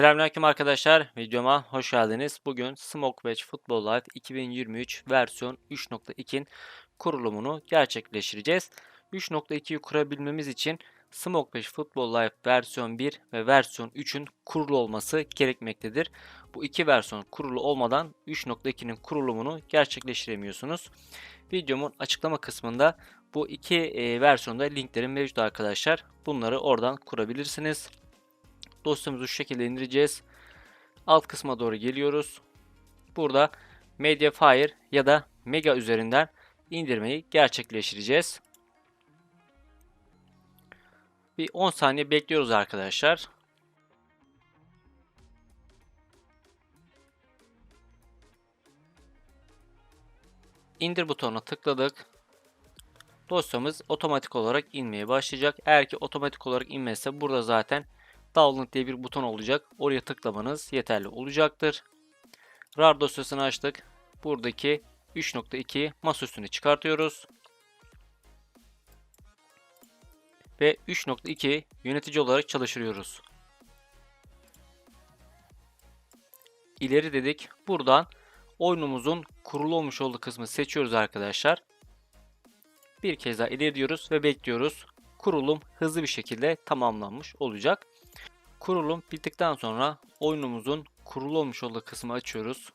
Selamünaleyküm arkadaşlar. Videoma hoş geldiniz. Bugün Smokebatch Football Live 2023 versiyon 3.2'nin kurulumunu gerçekleştireceğiz. 3.2'yi kurabilmemiz için Smokebatch Football Live versiyon 1 ve versiyon 3'ün kurulu olması gerekmektedir. Bu iki versiyon kurulu olmadan 3.2'nin kurulumunu gerçekleştiremiyorsunuz. Videomun açıklama kısmında bu iki versiyonda linklerim mevcut arkadaşlar. Bunları oradan kurabilirsiniz. Dosyamızı şu şekilde indireceğiz. Alt kısma doğru geliyoruz. Burada Mediafire ya da Mega üzerinden indirmeyi gerçekleştireceğiz. Bir 10 saniye bekliyoruz arkadaşlar. İndir butonuna tıkladık. Dosyamız otomatik olarak inmeye başlayacak. Eğer ki otomatik olarak inmezse burada zaten Download diye bir buton olacak. Oraya tıklamanız yeterli olacaktır. RAR dosyasını açtık. Buradaki 3.2 masaüstünü çıkartıyoruz. Ve 3.2 yönetici olarak çalıştırıyoruz. İleri dedik. Buradan oyunumuzun kurulu olmuş olduğu kısmı seçiyoruz arkadaşlar. Bir kez daha ileri diyoruz ve bekliyoruz. Kurulum hızlı bir şekilde tamamlanmış olacak. Kurulum bittikten sonra oyunumuzun kurulu olmuş olduğu kısmı açıyoruz.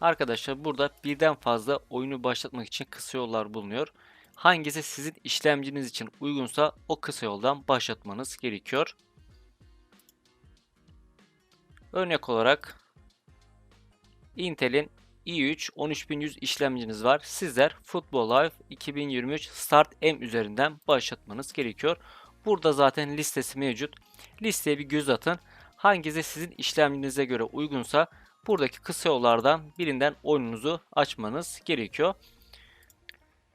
Arkadaşlar burada birden fazla oyunu başlatmak için kısa yollar bulunuyor. Hangisi sizin işlemciniz için uygunsa o kısa yoldan başlatmanız gerekiyor. Örnek olarak Intel'in i3 13100 işlemciniz var. Sizler Football Live 2023 Start M üzerinden başlatmanız gerekiyor. Burada zaten listesi mevcut. Listeye bir göz atın. Hangisi sizin işlemcinize göre uygunsa buradaki kısa yollardan birinden oyununuzu açmanız gerekiyor.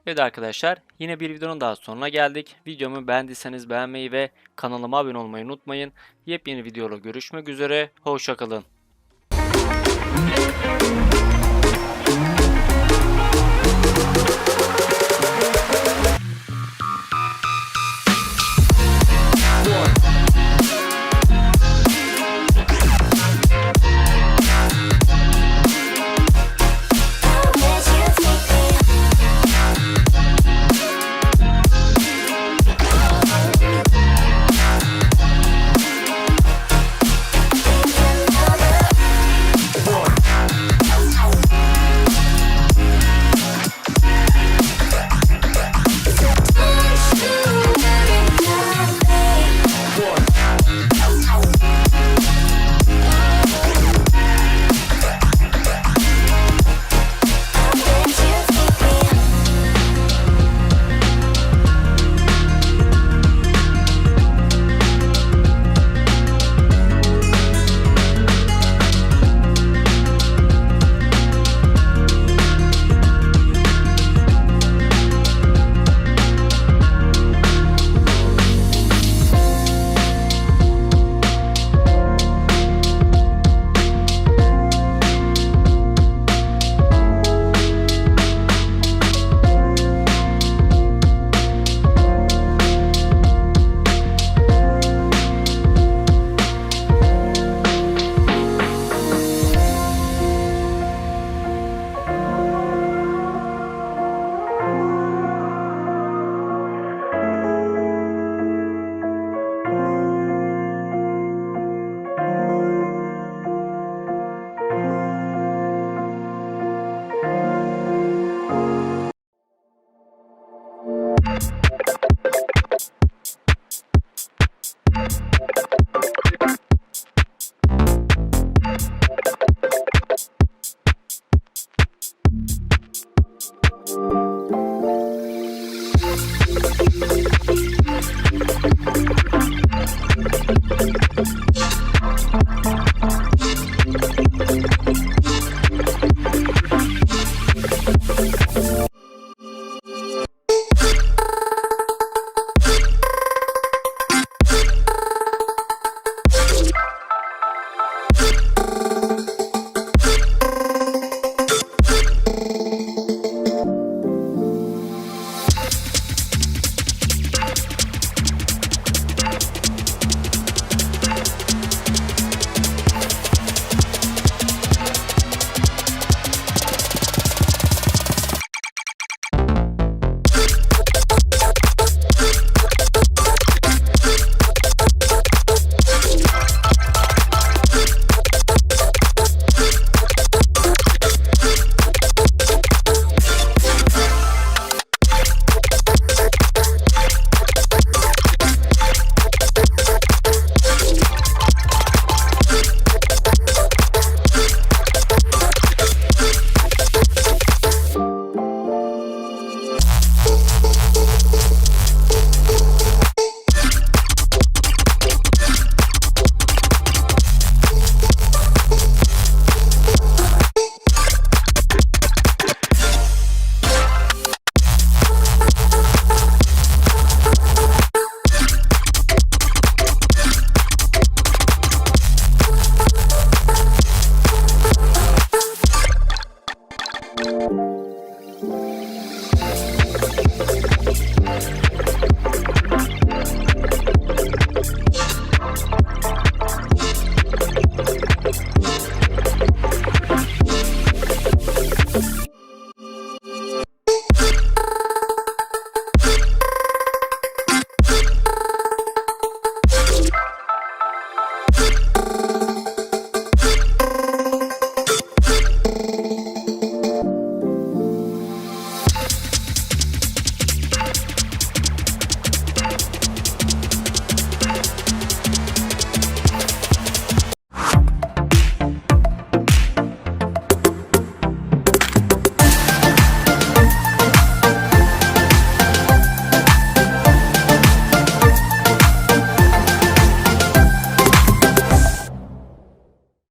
Evet arkadaşlar yine bir videonun daha sonuna geldik. Videomu beğendiyseniz beğenmeyi ve kanalıma abone olmayı unutmayın. Yepyeni videoda görüşmek üzere. Hoşçakalın.